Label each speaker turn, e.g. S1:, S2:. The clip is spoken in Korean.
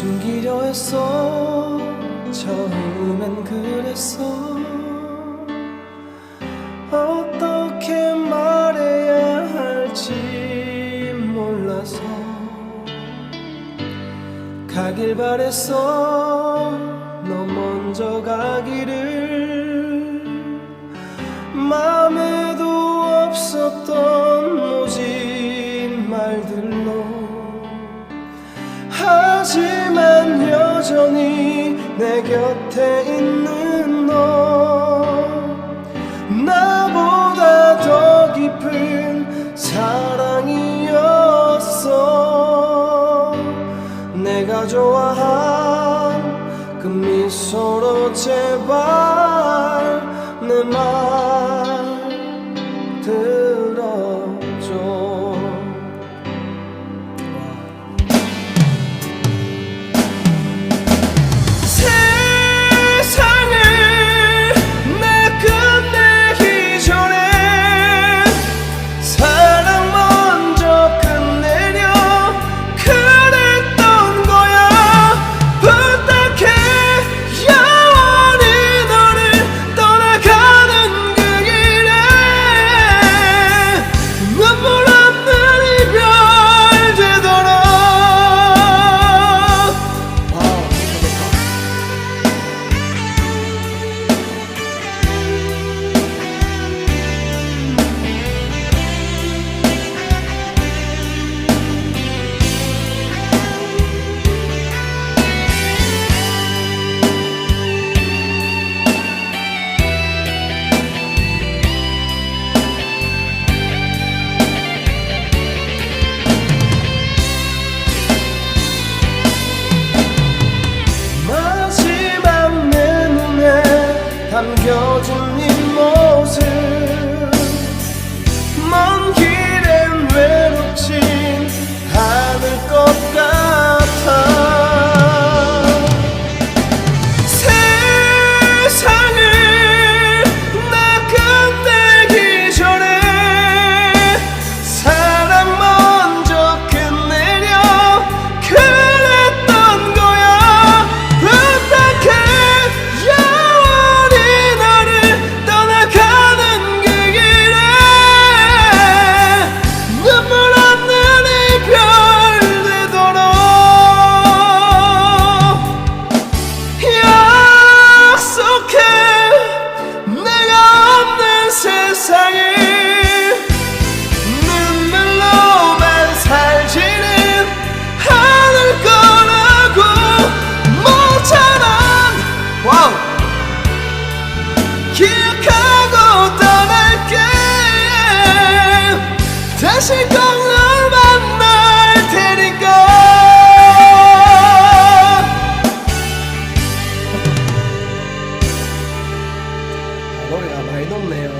S1: 숨기려 했어. 처음엔 그랬어. 어떻게 말해야 할지 몰라서 가길 바랬어. 너 먼저 가기를. 맘에도 없었던 곁에 있는 너. 나보다 더 깊은 사랑이었어. 내가 좋아한 그 미소로 제발 내말 담겨 기억하고 떠날게. 다시 꼭널 만날 테니까. 아, 노래가 많이 높네요.